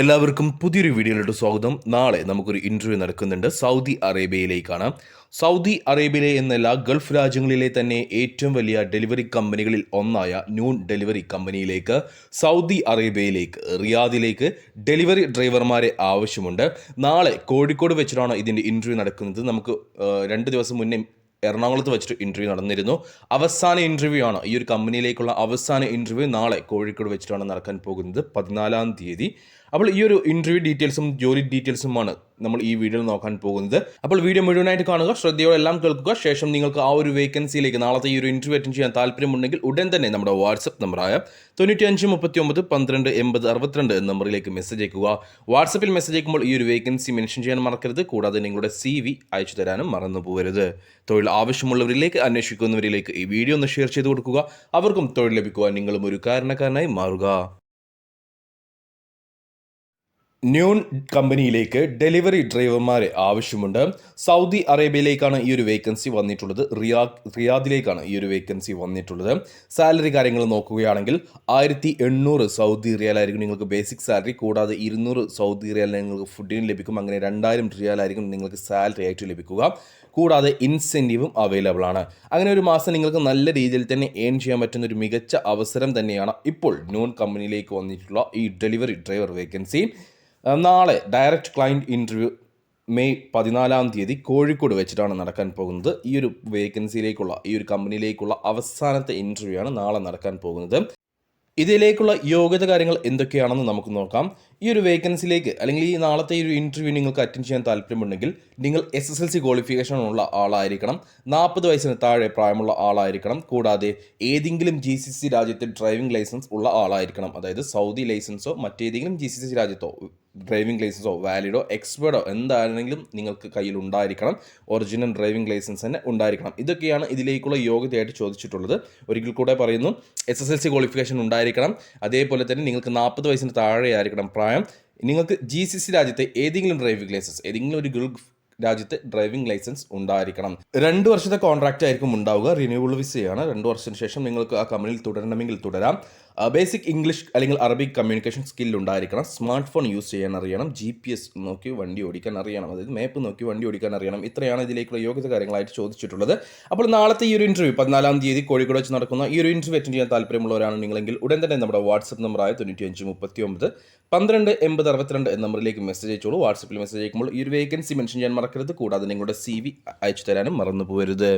എല്ലാവർക്കും പുതിയൊരു വീഡിയോയിലോട്ട് സ്വാഗതം. നാളെ നമുക്കൊരു ഇന്റർവ്യൂ നടക്കുന്നുണ്ട്. സൗദി അറേബ്യയിലേക്കാണ്. സൗദി അറേബ്യയിലെ എന്നല്ല ഗൾഫ് രാജ്യങ്ങളിലെ തന്നെ ഏറ്റവും വലിയ ഡെലിവറി കമ്പനികളിൽ ഒന്നായ ന്യൂൺ ഡെലിവറി കമ്പനിയിലേക്ക് സൗദി അറേബ്യയിലേക്ക് റിയാദിലേക്ക് ഡെലിവറി ഡ്രൈവർമാരെ ആവശ്യമുണ്ട്. നാളെ കോഴിക്കോട് വെച്ചിട്ടാണ് ഇതിന്റെ ഇന്റർവ്യൂ നടക്കുന്നത്. നമുക്ക് രണ്ട് ദിവസം മുന്നേ എറണാകുളത്ത് വെച്ചിട്ട് ഇന്റർവ്യൂ നടന്നിരുന്നു. അവസാന ഇന്റർവ്യൂ ആണ്. ഈ ഒരു കമ്പനിയിലേക്കുള്ള അവസാന ഇന്റർവ്യൂ നാളെ കോഴിക്കോട് വെച്ചിട്ടാണ് നടക്കാൻ പോകുന്നത്. പതിനാലാം തീയതി. അപ്പോൾ ഈ ഒരു ഇന്റർവ്യൂ ഡീറ്റെയിൽസും ജോലി ഡീറ്റെയിൽസുമാണ് നമ്മൾ ഈ വീഡിയോയിൽ നോക്കാൻ പോകുന്നത്. അപ്പോൾ വീഡിയോ മുഴുവനായിട്ട് കാണുക ശ്രദ്ധയോടെ എല്ലാം കേൾക്കുക. ശേഷം നിങ്ങൾക്ക് ആ ഒരു വേക്കൻസിയിലേക്ക് നാളത്തെ ഈ ഒരു ഇന്റർവ്യൂ അറ്റൻഡ് ചെയ്യാൻ താല്പര്യമുണ്ടെങ്കിൽ ഉടൻ തന്നെ നമ്മുടെ വാട്സപ്പ് നമ്പറായ തൊണ്ണൂറ്റി അഞ്ച് മുപ്പത്തി ഒമ്പത് പന്ത്രണ്ട് എൺപത് അറുപത്തിരണ്ട് എന്ന നമ്പറിലേക്ക് മെസ്സേജ് അയക്കുക. വാട്സപ്പിൽ മെസ്സേജ് അയക്കുമ്പോൾ ഈ ഒരു വേക്കൻസി മെൻഷൻ ചെയ്യാൻ മറക്കരുത്. കൂടാതെ നിങ്ങളുടെ സി വി അയച്ചു തരാനും മറന്നു പോകരുത്. തൊഴിൽ ആവശ്യമുള്ളവരിലേക്ക് അന്വേഷിക്കുന്നവരിലേക്ക് ഈ വീഡിയോ ഒന്ന് ഷെയർ ചെയ്ത് കൊടുക്കുക. അവർക്കും തൊഴിൽ ലഭിക്കുവാൻ നിങ്ങളും ഒരു കാരണക്കാരനായി മാറുക. ന്യൂൺ കമ്പനിയിലേക്ക് ഡെലിവറി ഡ്രൈവർമാരെ ആവശ്യമുണ്ട്. സൗദി അറേബ്യയിലേക്കാണ് ഈ ഒരു വേക്കൻസി വന്നിട്ടുള്ളത്. റിയാ റിയാദിലേക്കാണ് ഈ ഒരു വേക്കൻസി വന്നിട്ടുള്ളത്. സാലറി കാര്യങ്ങൾ നോക്കുകയാണെങ്കിൽ ആയിരത്തി എണ്ണൂറ് സൗദി റിയാലായിരിക്കും നിങ്ങൾക്ക് ബേസിക് സാലറി. കൂടാതെ ഇരുന്നൂറ് സൗദി റിയാൽ നിങ്ങൾക്ക് ഫുഡിന് ലഭിക്കും. അങ്ങനെ രണ്ടായിരം റിയാലായിരിക്കും നിങ്ങൾക്ക് സാലറി ആയിട്ട് ലഭിക്കുക. കൂടാതെ ഇൻസെന്റീവും അവൈലബിൾ ആണ്. അങ്ങനെ ഒരു മാസം നിങ്ങൾക്ക് നല്ല രീതിയിൽ തന്നെ ഏൺ ചെയ്യാൻ പറ്റുന്ന ഒരു മികച്ച അവസരം തന്നെയാണ് ഇപ്പോൾ ന്യൂൺ കമ്പനിയിലേക്ക് വന്നിട്ടുള്ള ഈ ഡെലിവറി ഡ്രൈവർ വേക്കൻസി. നാളെ ഡയറക്റ്റ് ക്ലയന്റ് ഇന്റർവ്യൂ മെയ് പതിനാലാം തീയതി കോഴിക്കോട് വെച്ചിട്ടാണ് നടക്കാൻ പോകുന്നത്. ഈ ഒരു വേക്കൻസിയിലേക്കുള്ള ഈ ഒരു കമ്പനിയിലേക്കുള്ള അവസാനത്തെ ഇന്റർവ്യൂ ആണ് നാളെ നടക്കാൻ പോകുന്നത്. ഇതിലേക്കുള്ള യോഗ്യത കാര്യങ്ങൾ എന്തൊക്കെയാണെന്ന് നമുക്ക് നോക്കാം. ഈ ഒരു വേക്കൻസിയിലേക്ക് അല്ലെങ്കിൽ ഈ നാളത്തെ ഈ ഒരു ഇന്റർവ്യൂ നിങ്ങൾക്ക് അറ്റൻഡ് ചെയ്യാൻ താല്പര്യമുണ്ടെങ്കിൽ നിങ്ങൾ S S L C qualification ഉള്ള ആളായിരിക്കണം. നാൽപ്പത് വയസ്സിന് താഴെ പ്രായമുള്ള ആളായിരിക്കണം. കൂടാതെ ഏതെങ്കിലും ജി സി സി രാജ്യത്തെ ഡ്രൈവിംഗ് ലൈസൻസ് ഉള്ള ആളായിരിക്കണം. അതായത് സൗദി ലൈസൻസോ മറ്റേതെങ്കിലും ജി സി സി രാജ്യത്തോ ഡ്രൈവിംഗ് ലൈസൻസോ വാലിഡോ എക്സ്പേർഡോ എന്തായിരുന്നെങ്കിലും നിങ്ങൾക്ക് കയ്യിൽ ഉണ്ടായിരിക്കണം. ഒറിജിനൽ ഡ്രൈവിംഗ് ലൈസൻസ് തന്നെ ഉണ്ടായിരിക്കണം. ഇതൊക്കെയാണ് ഇതിലേക്കുള്ള യോഗ്യതയായിട്ട് ചോദിച്ചിട്ടുള്ളത്. ഒരിക്കൽ കൂടെ പറയുന്നു S S L C qualification ഉണ്ടായിരിക്കണം. അതേപോലെ തന്നെ നിങ്ങൾക്ക് നാൽപ്പത് വയസ്സിന് താഴെ ആയിരിക്കണം പ്രായം. നിങ്ങൾക്ക് ജി സി സി രാജ്യത്തെ ഏതെങ്കിലും ഡ്രൈവിംഗ് ലൈസൻസ് ഏതെങ്കിലും ഒരു ഗൾഫ് രാജ്യത്തെ ഡ്രൈവിംഗ് ലൈസൻസ് ഉണ്ടായിരിക്കണം. രണ്ട് വർഷത്തെ കോൺട്രാക്റ്റ് ആയിരിക്കും ഉണ്ടാവുക. റിന്യൂവൽ വിസയാണ് രണ്ട് വർഷത്തിന് ശേഷം നിങ്ങൾക്ക് ആ കമ്പനിയിൽ തുടരണമെങ്കിൽ തുടരാം. ബേസിക് ഇംഗ്ലീഷ് അല്ലെങ്കിൽ അറബിക് കമ്മ്യൂണിക്കേഷൻ സ്കിൽ ഉണ്ടായിരിക്കണം. സ്മാർട്ട് ഫോൺ യൂസ് ചെയ്യാൻ അറിയണം. ജി പി എസ് നോക്കി വണ്ടി ഓടിക്കാൻ അറിയണം. അതായത് മാപ്പ് നോക്കി വണ്ടി ഓടിക്കാൻ അറിയണം. ഇത്രയാണ് ഇതിലേക്കുള്ള യോഗ്യത കാര്യങ്ങളായിട്ട് ചോദിച്ചിട്ടുള്ളത്. അപ്പോൾ നാളത്തെ ഈ ഒരു ഇന്റർവ്യൂ പതിനാലാം തീയതി കോഴിക്കോട് വെച്ച് നടക്കുന്ന ഈ ഒരു ഇന്റർവ്യൂ അറ്റൻഡ് ചെയ്യാൻ താല്പര്യമുള്ളവരാണ് നിങ്ങളെങ്കിൽ ഉടൻ തന്നെ നമ്മുടെ വാട്സപ്പ് നമ്പറായ തൊണ്ണൂറ്റി അഞ്ച് മുപ്പത്തി ഒമ്പത് പന്ത്രണ്ട് എൺപത് അറുപത്തിരണ്ട് എന്ന നമ്പറിലേക്ക് മെസ്സേജ് അയച്ചോളൂ. വാട്സപ്പിൽ മെസ്സേജ് അയക്കുമ്പോൾ ഈ ഒരു വേക്കൻസി മെൻഷൻ ചെയ്യാൻ മറക്കരുത്. കൂടാതെ നിങ്ങളുടെ സി വി അയച്ചു തരാനും മറന്നു പോകരുത്